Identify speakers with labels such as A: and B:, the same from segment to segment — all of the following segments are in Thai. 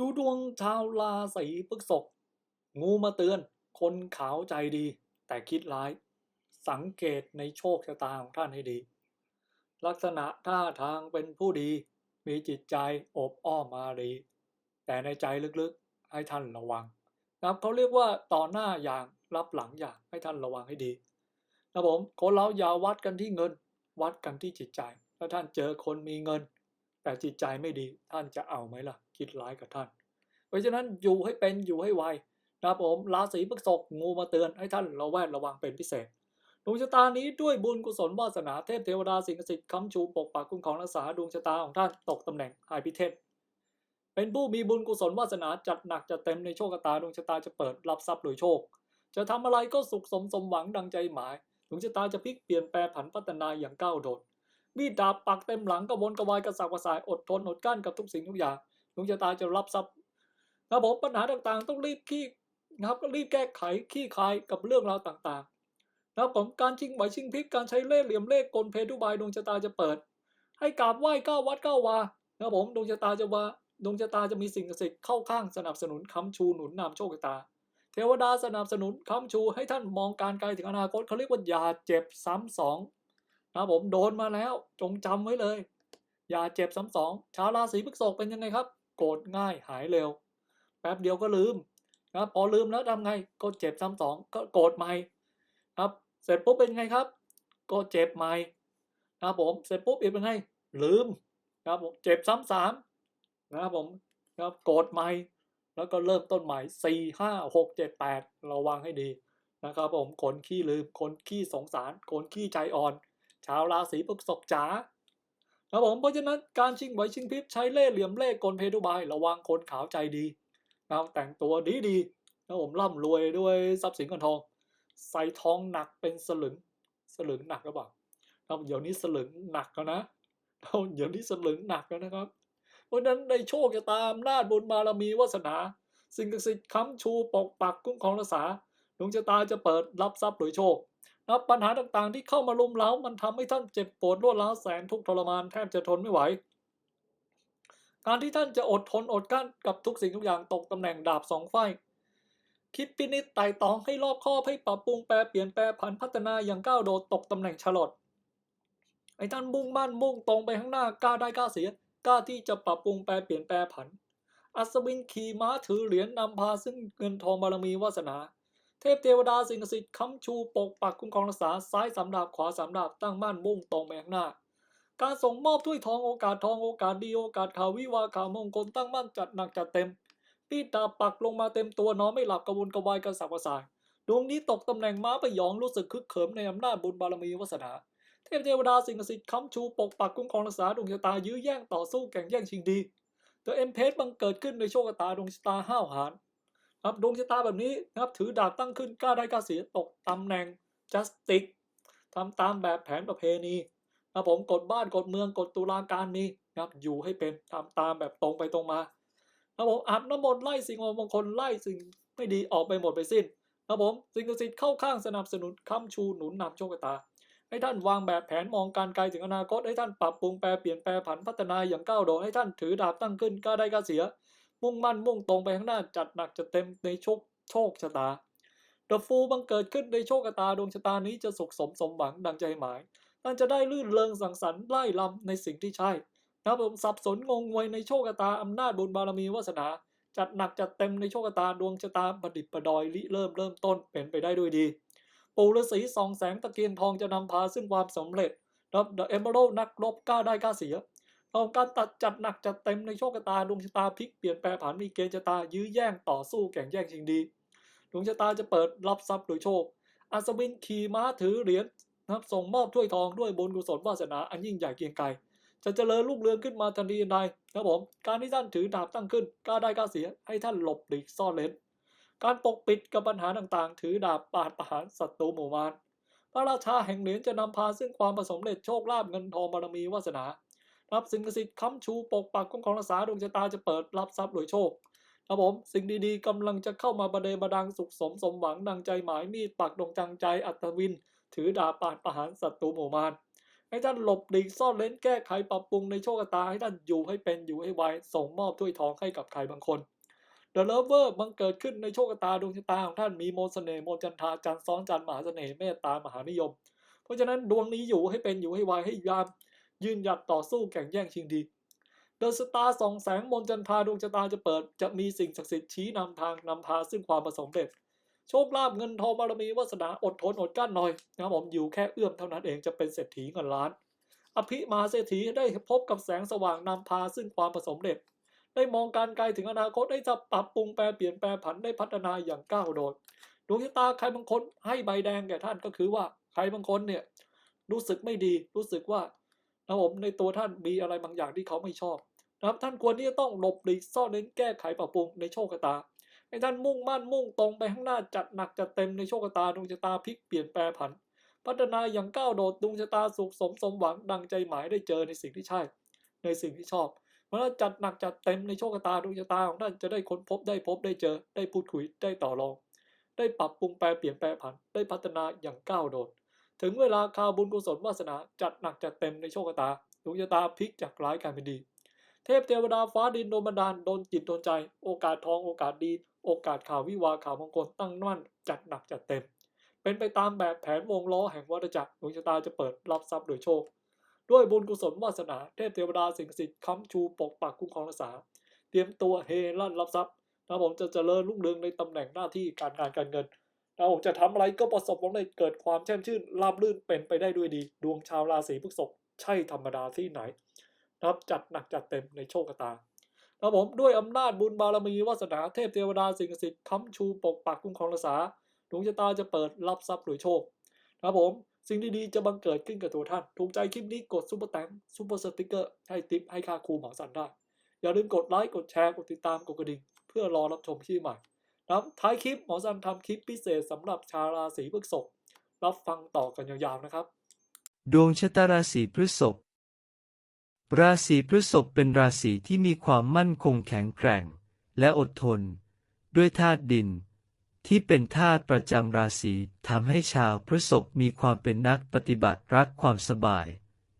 A: ดูดวงชาวราศีพฤษภงูมาเตือน คนขาวใจดี แต่คิดร้าย สังเกตในโชคชะตาของท่านให้ดี ลักษณะท่าทางเป็นผู้ดี มีจิตใจอบอ้อมมารีแต่ในใจลึกๆให้ท่านระวังนะครับเขาเรียกว่าต่อหน้าอย่างรับหลังอย่างให้ท่านระวังให้ดีนะผมคนเราอย่าวัดกันที่เงิน วัดกันที่จิตใจ ถ้าท่านเจอคนมีเงิน แต่จิตใจไม่ดีท่านจะเอาไหมล่ะ คิดร้ายกับท่าน เพราะฉะนั้นอยู่ให้เป็นอยู่ให้ไวนะผมราศีพฤษภงูมาเตือนให้ท่านระแวดระวังเป็นพิเศษดวงชะตานี้ด้วยบุญกุศลวาสนาเทพเทวดาสิ่งศักดิ์สิทธิ์คำชูปกปักคุ้มครองรักษาดวงชะตาของท่านตกตำแหน่งหายพิเทศเป็นผู้มีบุญกุศลวาสนาจัดหนักจัดเต็มในโชคชะตาดวงชะตาจะเปิดรับทรัพย์โดยโชค จะทำอะไรก็สุขสมสมหวังดังใจหมายดวงชะตาจะพลิกเปลี่ยนแปลผันพัฒนาอย่างก้าวโดด มีดดาบปักเต็มหลังกระวนกระวายกระสับกระส่ายอดทนอดกั้นกับทุกสิ่งทุกอย่างดวงชะตาจะรับทรัพย์นะครับผมปัญหาต่างๆ ต้องรีบขี้นะครับก็รีบแก้ไขขี้คายกับเรื่องราวต่างๆนะครับผมการชิงไหวชิงพลิกการใช้เล่ห์เหลี่ยมเล่ห์กลเพทุบายดวงชะตาจะเปิด ให้กราบไหว้ก้าววัดก้าววานะครับผมดวงชะตาจะว่าดวงชะตาจะมีสิ่งศักดิ์สิทธิ์เข้าข้างสนับสนุนค้ำชูหนุนนำโชคชะตา เทวดาสนับสนุนค้ำชูให้ท่านมองการไกลถึงอนาคตเขาเรียกว่าอย่าเจ็บซ้ำสอง นะครับผมโดนมาแล้วจงจำไว้เลย อย่าเจ็บซ้ำสองชาวราศีพฤษภเป็นยังไงครับ โกรธง่ายหายเร็ว แป๊บเดียวก็ลืมนะพอลืมแล้วทำไงก็เจ็บซ้ำสองก็โกรธใหม่ครับเสร็จปุ๊บเป็นไงครับ ก็เจ็บใหม่นะครับผมเสร็จปุ๊บอีกเป็นไงลืมนะครับผมเจ็บซ้ำสามนะครับผมครับโกรธใหม่แล้วก็เริ่มต้นใหม่สี่ห้าหกเจ็ดแปดระวังให้ดีนะครับผมคนขี้ลืมคนขี้สงสารคนขี้ใจอ่อน ชาวราศีพฤษภจ๋าครับผมเพราะฉะนั้นการชิงไหวชิงพริบใช้เล่ห์เหลี่ยมเล่ห์กลเพทุบายระวังคนขาวใจดีนะครับแต่งตัวดีดีๆครับผมร่ำรวยด้วยทรัพย์สินเงินทอง ใส่ทองหนักเป็นสลึงสลึงหนักหรือเปล่าครับเดี๋ยวนี้สลึงหนักแล้วนะเดี๋ยวนี้สลึงหนักแล้วนะครับ เพราะฉะนั้นในโชคจะตามนาจบุญบารมีวาสนา สิ่งศักดิ์สิทธิ์ค้ำชูปกปักคุ้มครองรักษาดวงชะตาจะเปิดรับทรัพย์โดยโชค นะปัญหาต่างๆ ที่เข้ามาลุมเล้ามันทำให้ท่านเจ็บปวดรวดร้าวแสนทุกข์ทรมานแทบจะทนไม่ไหว การที่ท่านจะอดทนอดกลั้นกับทุกสิ่งทุกอย่างตกตำแหน่งดาบสองไฟคิดพินิจไต่ตองให้รอบคอบให้ปรับปรุงแปรเปลี่ยนแปรผันพัฒนาอย่างก้าวโดดตกตำแหน่งฉลดไอ้ท่านมุ่งมั่นมุ่งตรงไปข้างหน้ากล้าได้กล้าเสียกล้าที่จะปรับปรุงแปรเปลี่ยนแปรผัน อัศวินขี่ม้าถือเหรียญนำพาซึ่งเงินทองบารมีวาสนา เทพเทวดาสิ่งศักดิ์สิทธิ์ค้ำชูปกปักคุ้มครองรักษาซ้ายสามดาบขวาสามดาบตั้งมั่นมุ่งตรงไปข้างหน้า การส่งมอบถ้วยทองโอกาสทองโอกาสดีโอกาสข่าววิวาข่าวมงคลตั้งมั่นจัดหนักจัดเต็มปีดดาบปักลงมาเต็มตัวนอนไม่หลับกระวนกระวายกระสับกระส่ายดวงนี้ตกตำแหน่งม้าพยองรู้สึกคึกเขิมในอำนาจบุญบารมีวาสนาเทพเทวดาสิ่งศักดิ์สิทธิ์ค้ำชูปกปักคุ้มครองรักษาดวงชะตายื้อแย่งต่อสู้แข่งแย่งชิงดีตัวเอ็มเพสบังเกิดขึ้นในโชคชะตาดวงชะตาห้าวหาญ ครับดวงชะตาแบบนี้นะครับถือดาบตั้งขึ้นกล้าได้กล้าเสียตกตำแหน่ง justice ทำตามแบบแผนประเพณีนะผมกฎบ้านกฎเมืองกฎตุลาการมีนะครับอยู่ให้เป็นทำตามแบบตรงไปตรงมาครับผมอาบน้ำมนต์ไล่สิ่งมงคลไล่สิ่งไม่ดีออกไปหมดไปสิ้นครับผมสิ่งศักดิ์สิทธิ์เข้าข้างสนับสนุนค้ำชูหนุนนำโชคชะตาให้ท่านวางแบบแผนมองการไกลถึงอนาคตให้ท่านปรับปรุงแปรเปลี่ยนแปรผันพัฒนาอย่างก้าวโดดให้ท่านถือดาบตั้งขึ้นกล้าได้กล้าเสีย มุ่งมั่นมุ่งตรงไปข้างหน้าจัดหนักจัดเต็มในโชคโชคชะตาเดอะฟูบังเกิดขึ้นในโชคชะตาดวงชะตานี้จะสุขสมสมหวังดังใจหมายท่านจะได้ลื่นเริงสังสรรค์ไล่ลำในสิ่งที่ใช่นะผมสับสนงงงวยในโชคชะตาอำนาจบุญบารมีวาสนา จัดหนักจัดเต็มในโชคชะตาดวงชะตาประดิษฐ์ประดอยริเริ่มเริ่มต้นเป็นไปได้ด้วยดี ปู่ฤาษีสองแสงตะเกียงทองจะนำพาซึ่งความสำเร็จนะครับเดอะเอเมอรัลนักรบกล้าได้กล้าเสีย เอาการตัดจัดหนักจัดเต็มในโชคชะตาดวงชะตาพลิกเปลี่ยนแปลผันมีเกณฑ์ชะตายื้อแย่งต่อสู้แข่งแย่งชิงดีดวงชะตาจะเปิดรับทรัพย์โดยโชค อัศวินขี่ม้าถือเหรียญนะครับส่งมอบถ้วยทองด้วยบุญกุศลวาสนาอันยิ่งใหญ่เกียงไกรจะเจริญรุ่งเรืองขึ้นมาทันทีใดนะครับผม การที่ท่านถือดาบตั้งขึ้นกล้าได้กล้าเสียให้ท่านหลบหลีกซ่อนเลนการปกปิดกับปัญหาต่างๆ ถือดาบปาดประหารศัตรูหมู่มารพระราชาแห่งเหรียญจะนำพาซึ่งความประสมเร็จโชคลาภเงินทองบารมีวาสนา รับสิ่งศักดิ์สิทธิ์ค้ำชูปกปักคุ้มครองรักษาดวงชะตาจะเปิดรับทรัพย์โดยโชคครับผมสิ่งดีๆกำลังจะเข้ามาประเดประดังสุขสมสมหวังดังใจหมายมีดปักดวงจังใจอัตวิน ถือดาบปาดประหารศัตรูหมู่มารให้ท่านหลบหลีกซ่อนเล้นแก้ไขปรับปรุงในโชคชะตาให้ท่านอยู่ให้เป็นอยู่ให้ไวส่งมอบถ้วยทองให้กับใครบางคน The Lover บังเกิดขึ้นในโชคชะตาดวงชะตาของท่านมีโมเสน่ห์โมจันทาจันซ้อนจันมหาเสน่ห์เมตตามหานิยม เพราะฉะนั้นดวงนี้อยู่ให้เป็นอยู่ให้ไวให้ยาม ยืนหยัดต่อสู้แข่งแย่งชิงดีเดอะสตาร์สองแสงมนจันทาดวงชะตาจะเปิด จะมีสิ่งศักดิ์สิทธิ์ชี้นำทางนำพาซึ่งความประสบเร็จโชคลาภเงินทองบารมีวาสนาอดทนอดกลั้นหน่อยนะครับผมอยู่แค่เอื้อมเท่านั้นเองจะเป็นเศรษฐีเงินล้าน อภิมาเศรษฐีได้พบกับแสงสว่างนำพาซึ่งความประสบเร็จ ได้มองการไกลถึงอนาคตได้จะปรับปรุงแปลเปลี่ยนแปลผันได้พัฒนาอย่างก้าวโดดดวงชะตาใครบางคนให้ใบแดงแก่ท่านก็คือว่าใครบางคนเนี่ยรู้สึกไม่ดีรู้สึกว่า นะครับผมในตัวท่านมีอะไรบางอย่างที่เขาไม่ชอบนะครับท่านควรที่จะต้องหลบหลีกซ่อนเล้นแก้ไขปรับปรุงในโชคชะตาให้ท่านมุ่งมั่นมุ่งตรงไปข้างหน้าจัดหนักจัดเต็มในโชคชะตาดวงชะตาพลิกเปลี่ยนแปลผัน พัฒนาอย่างก้าวโดดดวงชะตาสุขสมสมหวังดังใจหมายได้เจอในสิ่งที่ใช่ ในสิ่งที่ชอบเมื่อจัดหนักจัดเต็มในโชคชะตาดวงชะตาของท่านจะได้ค้นพบได้พบได้เจอ ได้พูดคุยได้ต่อรอง ได้ปรับปรุงแปลเปลี่ยนแปลผัน ได้พัฒนาอย่างก้าวโดด ถึงเวลาคาวบุญกุศลวาสนาจัดหนักจัดเต็มในโชคชะตาดวงชะตาพลิกจากร้ายกลายเป็นดี เทพเทวดาฟ้าดินโดนบันดาลโดนจิตโดนใจ โอกาสทองโอกาสดี โอกาสข่าววิวาข่าวมงคลตั้งมั่นจัดหนักจัดเต็ม เป็นไปตามแบบแผนวงล้อแห่งวัฏจักรดวงชะตาจะเปิดรับทรัพย์โดยโชค ด้วยบุญกุศลวาสนา เทพเทวดาสิ่งศักดิ์สิทธิ์ค้ำชูปกปักคุ้มครองรักษา เตรียมตัวเฮลั่นรับทรัพย์นะผมจะเจริญรุ่งเรืองในตำแหน่งหน้าที่การงานการเงิน นะผมจะทำอะไรก็ประสบผลสำเร็จเกิดความแช่มชื่นราบรื่นเป็นไปได้ด้วยดี ดวงชาวราศีพฤษภใช่ธรรมดาที่ไหนนะครับจัดหนักจัดเต็มในโชคชะตาครับผมด้วยอำนาจบุญบารมีวาสนาเทพเทวดาสิ่งศักดิ์สิทธิ์ค้ำชูปกปักคุ้มครองรักษาดวงชะตาจะเปิดรับทรัพย์โดยโชคครับผมสิ่งดีๆจะบังเกิดขึ้นกับตัวท่าน ถูกใจคลิปนี้กดซุปเปอร์แตงซุปเปอร์สติกเกอร์ให้ติปให้ค่าครูหมอสันได้ อย่าลืมกดไลค์กดแชร์กดติดตามกดกระดิ่งเพื่อรอรับชมคลิปใหม่ นะครับท้ายคลิปหมอสันทำคลิปพิเศษสำหรับชาวราศีพฤษภรับฟังต่อกันยาวๆนะครับ
B: ดวงชะตาราศีพฤษภราศีพฤษภเป็นราศีที่มีความมั่นคงแข็งแกร่ง และอดทน ด้วยธาตุดิน ที่เป็นธาตุประจำราศีทำให้ชาวพฤษภมีความเป็นนักปฏิบัติรักความสบาย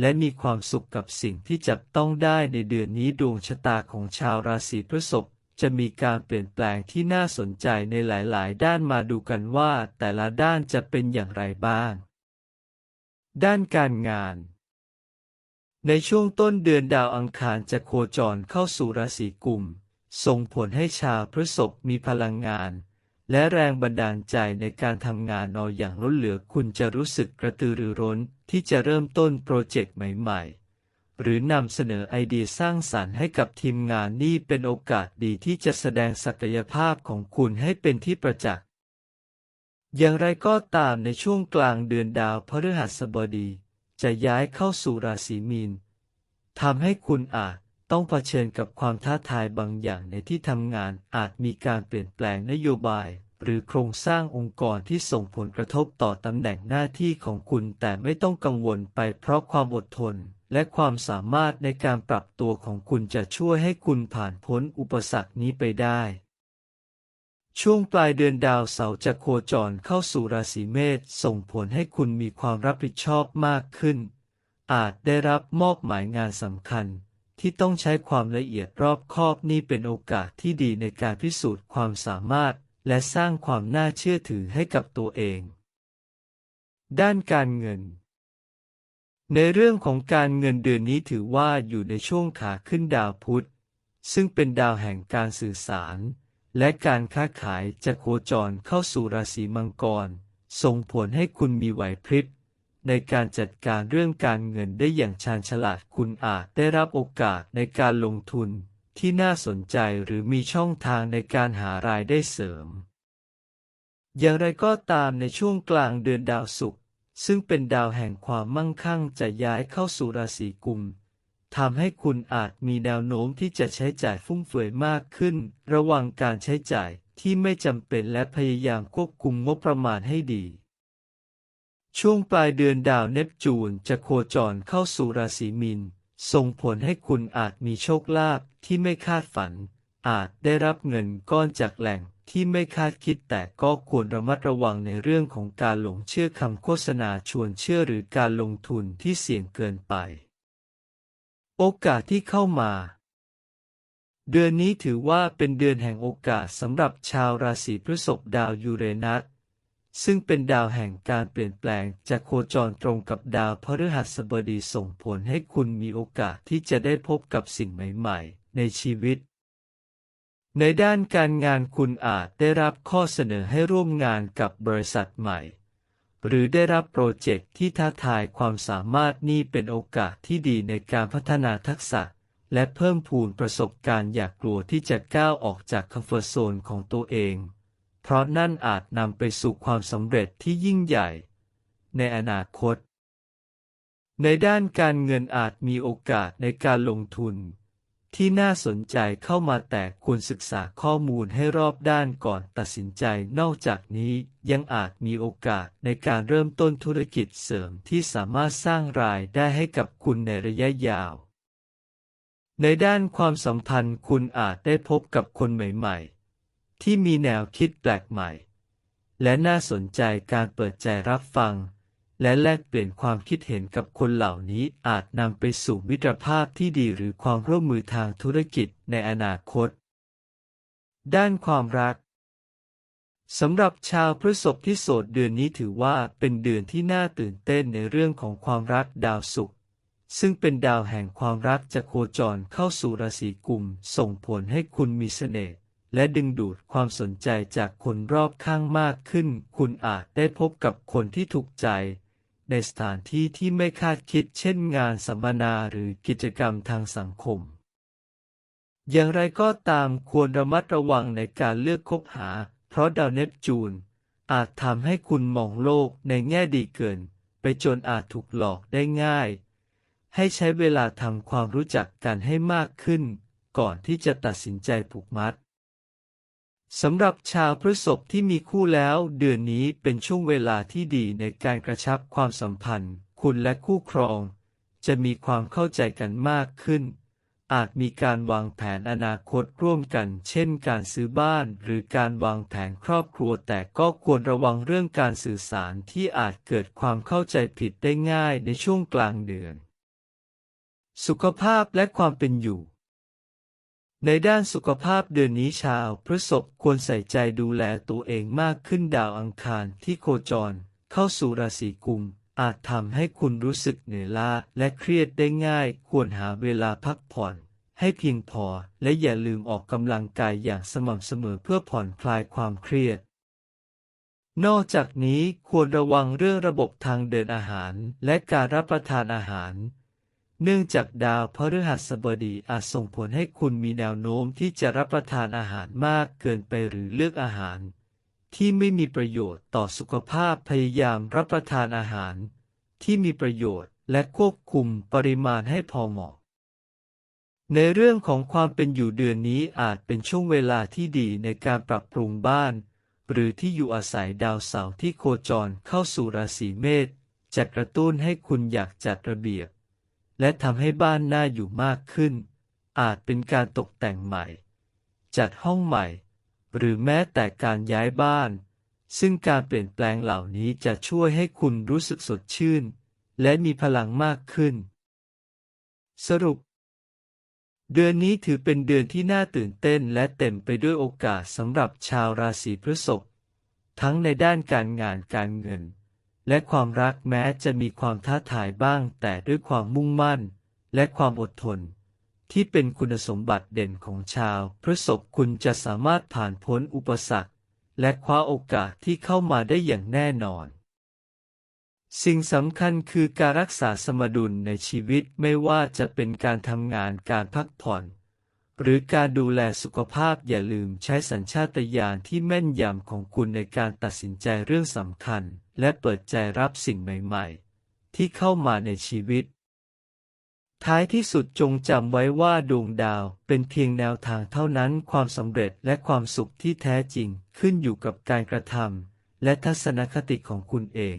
B: และมีความสุขกับสิ่งที่จับต้องได้ในเดือนนี้ดวงชะตาของชาวราศีพฤษภ จะมีการเปลี่ยนแปลงที่น่าสนใจในหลาย ๆ ด้านมาดูกันว่าแต่ละด้านจะเป็นอย่างไรบ้าง ด้านการงาน ในช่วงต้นเดือนดาวอังคารจะโคจรเข้าสู่ราศีกุม ส่งผลให้ชาวพฤษภมีพลังงาน และแรงบันดาลใจในการทำงานเออย่างล้นเหลือคุณจะรู้สึกกระตือรือร้นที่จะเริ่มต้นโปรเจกต์ใหม่ ๆ หรือนำเสนอไอเดียสร้างสรรค์ให้กับทีมงานนี่เป็นโอกาสดีที่จะแสดงศักยภาพของคุณให้เป็นที่ประจักษ์ อย่างไรก็ตามในช่วงกลางเดือนดาวพฤหัสบดี จะย้ายเข้าสู่ราศีมีนทำให้คุณอาจต้องเผชิญกับความท้าทายบางอย่างในที่ทำงานอาจมีการเปลี่ยนแปลงนโยบาย หรือโครงสร้างองค์กรที่ส่งผลกระทบต่อตำแหน่งหน้าที่ของคุณแต่ไม่ต้องกังวลไปเพราะความอดทน และความสามารถในการปรับตัวของคุณจะช่วยให้คุณผ่านพ้นอุปสรรคนี้ไปได้ ช่วงปลายเดือนดาวเสาร์จะโคจรเข้าสู่ราศีเมษส่งผลให้คุณมีความรับผิดชอบมากขึ้น อาจได้รับมอบหมายงานสำคัญที่ต้องใช้ความละเอียดรอบคอบนี่เป็นโอกาสที่ดีในการพิสูจน์ความสามารถ และสร้างความน่าเชื่อถือให้กับตัวเอง ด้านการเงิน ในเรื่องของการเงินเดือนนี้ถือว่าอยู่ในช่วงขาขึ้นดาวพุธ ซึ่งเป็นดาวแห่งการสื่อสาร และการค้าขายจะโคจรเข้าสู่ราศีมังกร ส่งผลให้คุณมีไหวพริบในการจัดการเรื่องการเงินได้อย่างชาญฉลาดคุณอาจได้รับโอกาสในการลงทุนที่น่าสนใจหรือมีช่องทางในการหารายได้เสริม อย่างไรก็ตามในช่วงกลางเดือนดาวศุกร์ ซึ่งเป็นดาวแห่งความมั่งคั่งจะย้ายเข้าสู่ราศีกุมทำให้คุณอาจมีแนวโน้มที่จะใช้จ่ายฟุ่มเฟือยมากขึ้น ระวังการใช้จ่ายที่ไม่จำเป็นและพยายามควบคุมงบประมาณให้ดี ช่วงปลายเดือนดาวเนปจูนจะโคจรเข้าสู่ราศีมีน ส่งผลให้คุณอาจมีโชคลาภที่ไม่คาดฝัน อาจได้รับเงินก้อนจากแหล่ง ที่ไม่คาดคิดแต่ก็ควรระมัดระวังในเรื่องของการหลงเชื่อคำโฆษณาชวนเชื่อหรือการลงทุนที่เสี่ยงเกินไป โอกาสที่เข้ามา เดือนนี้ถือว่าเป็นเดือนแห่งโอกาสสำหรับชาวราศีพฤษภดาวยูเรนัสซึ่งเป็นดาวแห่งการเปลี่ยนแปลงจะโคจรตรงกับดาวพฤหัสบดีส่งผลให้คุณมีโอกาสที่จะได้พบกับสิ่งใหม่ ๆ ในชีวิต ในด้านการงานคุณอาจได้รับข้อเสนอให้ร่วมงานกับบริษัทใหม่ หรือได้รับโปรเจกต์ที่ท้าทายความสามารถนี่เป็นโอกาสที่ดีในการพัฒนาทักษะ และเพิ่มพูนประสบการณ์อย่ากลัวที่จะก้าวออกจากคอมฟอร์ทโซนของตัวเอง เพราะนั่นอาจนำไปสู่ความสำเร็จที่ยิ่งใหญ่ ในอนาคต ในด้านการเงินอาจมีโอกาสในการลงทุน ที่น่าสนใจเข้ามาแต่ควรศึกษาข้อมูลให้รอบด้านก่อนตัดสินใจนอกจากนี้ยังอาจมีโอกาสในการเริ่มต้นธุรกิจเสริมที่สามารถสร้างรายได้ให้กับคุณในระยะยาว ในด้านความสัมพันธ์คุณอาจได้พบกับคนใหม่ๆ ที่มีแนวคิดแปลกใหม่ และน่าสนใจการเปิดใจรับฟัง และแลกเปลี่ยนความคิดเห็นกับคนเหล่านี้อาจนำไปสู่มิตรภาพที่ดีหรือความร่วมมือทางธุรกิจในอนาคต ด้านความรักสำหรับชาวพฤษภที่โสดเดือนนี้ถือว่าเป็นเดือนที่น่าตื่นเต้นในเรื่องของความรักดาวศุกร์ซึ่งเป็นดาวแห่งความรักจะโคจรเข้าสู่ราศีกุม ส่งผลให้คุณมีเสน่ห์และดึงดูดความสนใจจากคนรอบข้างมากขึ้น คุณอาจได้พบกับคนที่ถูกใจ ในสถานที่ที่ไม่คาดคิดเช่นงานสัมมนาหรือกิจกรรมทางสังคม อย่างไรก็ตามควรระมัดระวังในการเลือกคบหา เพราะดาวเนปจูน อาจทำให้คุณมองโลกในแง่ดีเกิน ไปจนอาจถูกหลอกได้ง่าย ให้ใช้เวลาทำความรู้จักกันให้มากขึ้น ก่อนที่จะตัดสินใจผูกมัด สำหรับชาวพฤษภที่มีคู่แล้ว เดือนนี้เป็นช่วงเวลาที่ดีในการกระชับความสัมพันธ์ คุณและคู่ครอง จะมีความเข้าใจกันมากขึ้น อาจมีการวางแผนอนาคตร่วมกัน เช่น การซื้อบ้านหรือการวางแผนครอบครัว แต่ก็ควรระวังเรื่องการสื่อสารที่อาจเกิดความเข้าใจผิดได้ง่ายในช่วงกลางเดือน สุขภาพและความเป็นอยู่ ในด้านสุขภาพเดือนนี้ชาวพฤษภควรใส่ใจดูแลตัวเองมากขึ้นดาวอังคารที่โคจร เข้าสู่ราศีกุม อาจทำให้คุณรู้สึกเหนื่อยล้าและเครียดได้ง่าย ควรหาเวลาพักผ่อน ให้เพียงพอ และอย่าลืมออกกำลังกายอย่างสม่ำเสมอเพื่อผ่อนคลายความเครียด นอกจากนี้ควรระวังเรื่องระบบทางเดินอาหาร และการรับประทานอาหาร เนื่องจากดาวพฤหัสบดีอาจส่งผลให้คุณมีแนวโน้มที่จะรับประทานอาหารมากเกินไปหรือเลือกอาหาร ที่ไม่มีประโยชน์ต่อสุขภาพพยายามรับประทานอาหาร ที่มีประโยชน์และควบคุมปริมาณให้พอเหมาะ ในเรื่องของความเป็นอยู่เดือนนี้อาจเป็นช่วงเวลาที่ดีในการปรับปรุงบ้าน หรือที่อยู่อาศัยดาวเสาร์ที่โคจรเข้าสู่ราศีเมษจะกระตุ้นให้คุณอยากจัดระเบียบ และทำให้บ้านน่าอยู่มากขึ้น อาจเป็นการตกแต่งใหม่ จัดห้องใหม่ หรือแม้แต่การย้ายบ้าน ซึ่งการเปลี่ยนแปลงเหล่านี้จะช่วยให้คุณรู้สึกสดชื่น และมีพลังมากขึ้น สรุป เดือนนี้ถือเป็นเดือนที่น่าตื่นเต้นและเต็มไปด้วยโอกาสสำหรับชาวราศีพฤษภทั้งในด้านการงานการเงิน และความรักแม้จะมีความท้าทายบ้าง แต่ด้วยความมุ่งมั่น และความอดทน ที่เป็นคุณสมบัติเด่นของชาวพฤษภคุณจะสามารถผ่านพ้นอุปสรรค และคว้าโอกาสที่เข้ามาได้อย่างแน่นอน สิ่งสำคัญคือการรักษาสมดุลในชีวิตไม่ว่าจะเป็นการทำงานการพักผ่อน หรือการดูแลสุขภาพอย่าลืมใช้สัญชาตญาณที่แม่นยำของคุณในการตัดสินใจเรื่องสำคัญ และเปิดใจรับสิ่งใหม่ๆ ที่เข้ามาในชีวิต ท้ายที่สุดจงจำไว้ว่าดวงดาวเป็นเพียงแนวทางเท่านั้นความสำเร็จและความสุขที่แท้จริงขึ้นอยู่กับการกระทำและทัศนคติของคุณเอง